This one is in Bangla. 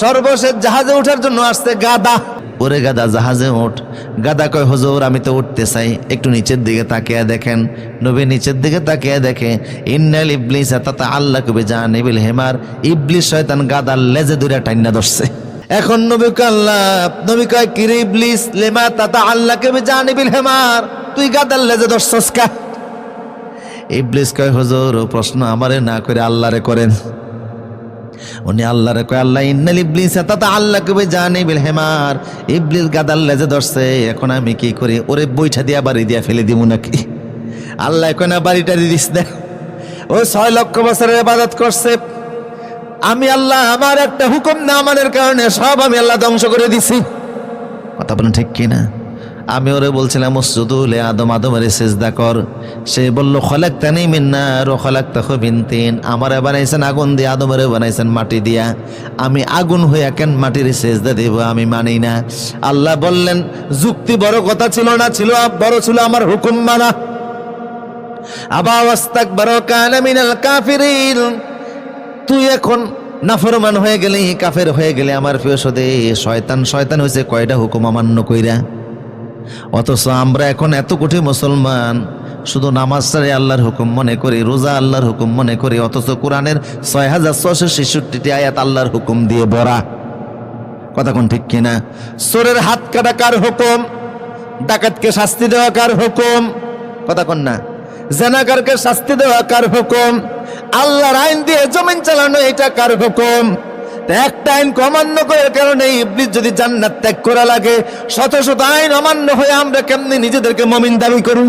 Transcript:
সর্বশেষ জাহাজে ওঠার জন্য আসছে গাদা। ওরে গাদা জাহাজে ওঠ। গাদা কয় হুজুর আমি তো উঠতে চাই। একটু নিচের দিকে তাকিয়ে দেখেন। নবী নিচের দিকে তাকিয়ে দেখে ইন্নাল ইবলিস তাতা আল্লাহ কবি কবে জানিবিল হেমার। ইবলিস শয়তান গাদার লেজে দুইটা টাইনা ধরছে। এখন নবী আল্লাহ নবী কয় কিরে ইবলিস? লেমা তাতা আল্লাহ কবে জানিবিল হেমার? তুই গাদার লেজে ধরছস কা? ইবলিস কয় হুজুর ও প্রশ্ন আমারে না করে আল্লাহরে করেন। উনি আল্লাহরে কয়, আল্লাহ ইন্নাল ইবলিস তাতা আল্লাহ কবে জানে বিল হেমার। ইবলিস গাদাল লেজে ধরছে, এখন আমি কি করি? ওরে বইটা দিয়া বাড়ি দিয়া ফেলে দিব নাকি? আল্লাহ কয়, না, বাড়িটা দিস না। ও ছয় লক্ষ বছরের ইবাদত করছে। আমি আল্লাহ, আমার একটা হুকুম না মানের কারণে, সব আমি আল্লাহ ধ্বংস করে দিছি। কথা বলেন ঠিক কিনা? আমি ওরে বলছিলাম মসজুদুল আদম, আদমের সেজদা কর। সে বলল খলাক তানি মিন্নার ও খলাক তাকে বিনতিন। আমারে বানাইছেন আগুন দিয়ে, আদমেরে বানাইছেন মাটি দিয়া। আমি আগুন হইয়া কেন মাটির সেজদা দেব, আমি মানি না। আল্লাহ বললেন, যুক্তি বড় কথা ছিল না, ছিল বড় ছিল আমার হুকুম মানা। আবা ওয়াস্তাক বড় কানা মিনাল কাফিরিন। তুই এখন নাফরমান হয়ে গেলে, কাফের হয়ে গেলে। আমার প্রিয় সদে, শয়তান শয়তান হয়েছে কয়টা হুকুম অমান্য কইরা? অথচ আমরা এখন এত কোটি মুসলমান, শুধু নামাজ ছাড়ে আল্লাহর হুকুম মনে করি, রোজা আল্লাহর হুকুম মনে করি, অথচ কোরআনের ছয় হাজার ছশো ছেষট্টিটি আয়াত আল্লাহর হুকুম দিয়ে ভরা। কথা কোন ঠিক কিনা? চোরের হাত কাটা কার হুকুম? ডাকাতকে শাস্তি দেওয়া কার হুকুম? কথা কোন না? জেনাকারকে শাস্তি দেওয়া কার হুকুম? আল্লাহর আইন দিয়ে জমিন চালানো, এটা কার হুকুম? একটা আইন অমান্য করার কারণে ইবলিস যদি জান্নাত ত্যাগ করা লাগে, শত শত আইন অমান্য হয়ে আমরা কেমনি নিজেদেরকে মমিন দাবি করি?